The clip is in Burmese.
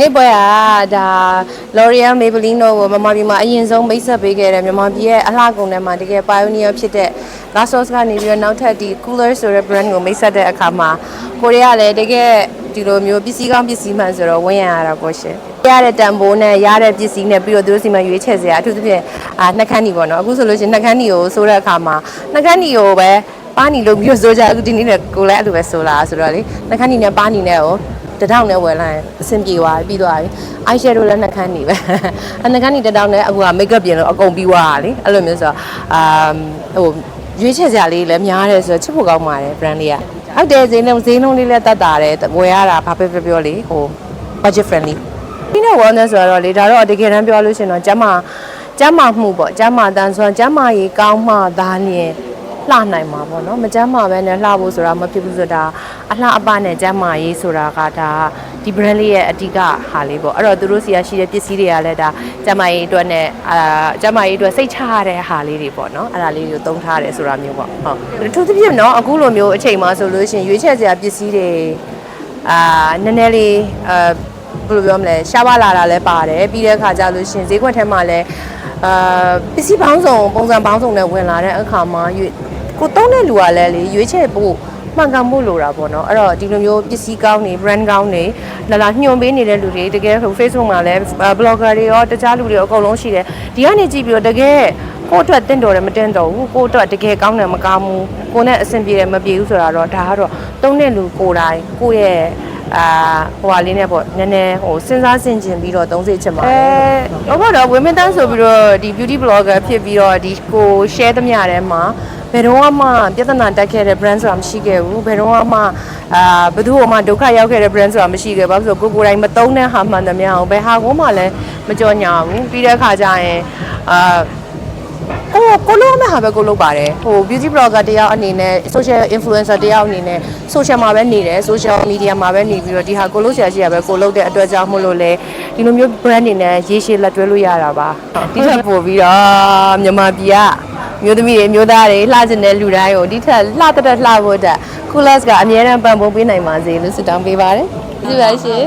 နေ့ပွဲကဒါ L'Oreal Maybelline တို့ကိုမမပြည်မှာအရင်ဆုံးမိတ်ဆက်ပေးခဲ့တဲ့မြန်မာပြည်ရဲ့အလှကုန်ထဲမှာတကယ် pioneer ဖြစ်တဲ့ Lasos ကနေပြီးတော့နောက်ထပ်ဒီ Cooler ဆိုတဲ့ brand ကိုမိတ်ဆက်တဲ့အခါမှာကိုရီးယားလည်းတကယ်ဒီလိုမျိုးပစ္စည်းကောင်းပစ္စည်းမှန်ဆိုတော့ဝင်ရရတာပေါ့ရှင်ရတဲ့တန်ဖိုးနဲ့ရတဲ့ပစ္စည်းနဲ့ပြီးတော့သူတို့စီမှာရွေးချယ်စရာအထူးသဖြင့်အာနှက်ခမ်းနီပေါ့နော်အခုဆိုလို့ရှိရင်နှက်ခမ်းနီကိုဆိုတဲ့အခါမှာနှက်ခမ်းနီကိုပဲပါနီလို့ပြီးတော့ဆိုကြအခုဒီနေ့လည်းကိုလည်းအဲ့လိုပဲဆိုလာဆိုတော့လေနှက်ခမ်းနီနဲ့ပါနီနဲ့ကို တထောင်နဲ့ဝယ်လိုက်ရင်အဆင်ပြေသွားပြီပြီးသွားပြီ။ eye shadow လည်းနှက်ခမ်းနေပဲ။အနှက်ခမ်းနေတထောင်နဲ့အခုက makeup ပြင်လို့အကုန်ပြီးသွားတာလေ။အဲ့လိုမျိုးဆိုတော့အာဟိုရွေးချယ်စရာလေးလည်းများတယ်ဆိုတော့ချစ်ဖို့ကောင်းပါတယ် brand လေးက။ဟုတ်တယ်ဈေးနှုန်းဈေးနှုန်းလေးလည်းတတ်တာတယ်ဝယ်ရတာဘာပဲပြောပြောလေဟို budget friendly ။ဒီနေ့ wellness ဆိုတော့လေဒါတော့တကယ်တမ်းပြောလို့ရှိရင်တော့ကျမကျမမှုပေါ့ကျမတန်ဆွမ်းကျမရေးကောင်းမှသာလျင် လှနိုင်မှာပေါ့နော်မကျမ်းမာပဲနဲ့လှဖို့ဆိုတာမဖြစ်ဘူးဆိုတာအလှအပနဲ့ကျမ်းမာရေးဆိုတာကဒါဒီ brand လေးရဲ့အဓိကဟာလေးပေါ့အဲ့တော့သူတို့စီကရှိတဲ့ပစ္စည်းတွေကလည်းဒါကျမ်းမာရေးအတွက်နဲ့အာကျမ်းမာရေးအတွက်စိတ်ချရတဲ့ဟာလေးတွေပေါ့နော်အဲ့ဒါလေးတွေကိုသုံးထားတယ်ဆိုတာမျိုးပေါ့ဟုတ်အထူးသဖြင့်နော်အခုလိုမျိုးအချိန်မှဆိုလို့ရှိရင်ရွေးချယ်စရာပစ္စည်းတွေအာနည်းနည်းလေးအာဘယ်လိုပြောမလဲရှားပါလာတာလည်းပါတယ်ပြီးတဲ့အခါကျလို့ရှိရင်ဈေးကွက်ထဲမှာလည်းအာပစ္စည်းပေါင်းစုံပုံစံပေါင်းစုံနဲ့ဝင်လာတဲ့အခါမှာရွေး ကိုသုံးတဲ့လူကလည်းလေရွေးချယ်ဖို့မှန်ကန်ဖို့လိုတာပေါ့နော်အဲ့တော့ဒီလိုမျိုးပစ္စည်းကောင်းတွေ brand ကောင်းတွေလာလာညွှန်ပေးနေတဲ့လူတွေတကယ်ဟို Facebook မှာလည်း blogger တွေရောတခြားလူတွေရောအကုန်လုံးရှိတယ်ဒီကနေကြည့်ပြီးတော့တကယ်ကိုယ့်အတွက်တင့်တော်တယ်မတင့်တော်ဘူးကိုယ့်အတွက်တကယ်ကောင်းတယ်မကောင်းဘူးကိုယ်နဲ့အဆင်ပြေတယ်မပြေဘူးဆိုတာတော့ဒါကတော့သုံးတဲ့လူကိုယ်တိုင်ကိုယ့်ရဲ့ အာဟိုဟာလေးနဲ့ပေါ့နည်းနည်းဟိုစဉ်းစားဆင်ခြင်ပြီးတော့သုံးစေချင်ပါတယ်။ဟုတ်ပါတော့ဝင်းမင်းတန်းဆိုပြီးတော့ဒီ beauty blogger ဖြစ်ပြီးတော့ဒီကို share သမျှထဲမှာဘယ်တော့မှပြဿနာတက်ခဲ့တဲ့ brand ဆိုတာမရှိခဲ့ဘူး။ဘယ်တော့မှအာဘယ်သူမှဒုက္ခရောက်ခဲ့တဲ့ brand ဆိုတာမရှိခဲ့ဘူး။ဘာလို့လဲဆိုတော့ကိုယ်ကိုယ်တိုင်မသုံးတဲ့ဟာမှန်သမျှအောင်ဘယ်ဟာကိုမှလည်းမကြော်ညာဘူး။ပြီးတဲ့အခါကျရင်အာ ကိုကိုလုံးမဲ့ဟာပဲကိုလုံးပါတယ်ဟို beauty blogger တယောက်အနေနဲ့ social influencer တယောက်အနေနဲ့ social မှာပဲနေတယ် social media မှာပဲနေပြီးတော့ဒီဟာကိုလုံးဆရာရှိရပဲကိုလုံးတဲ့အတွက်ကြောင့်မို့လို့လေဒီလိုမျိုး brand တွေနဲ့ရေးရှည်လက်တွဲလို့ရတာပါဒီထက်ပို့ပြီးတော့မြန်မာပြည်ကမျိုးသမီးတွေမျိုးသားတွေလှကျင်တဲ့လူတိုင်းကိုဒီထက်လှတဲ့လှဖို့အတွက် coolers ကအများအားပံ့ပိုးပေးနိုင်ပါစေလို့ဆုတောင်းပေးပါတယ်ကျေးဇူးပါရှင်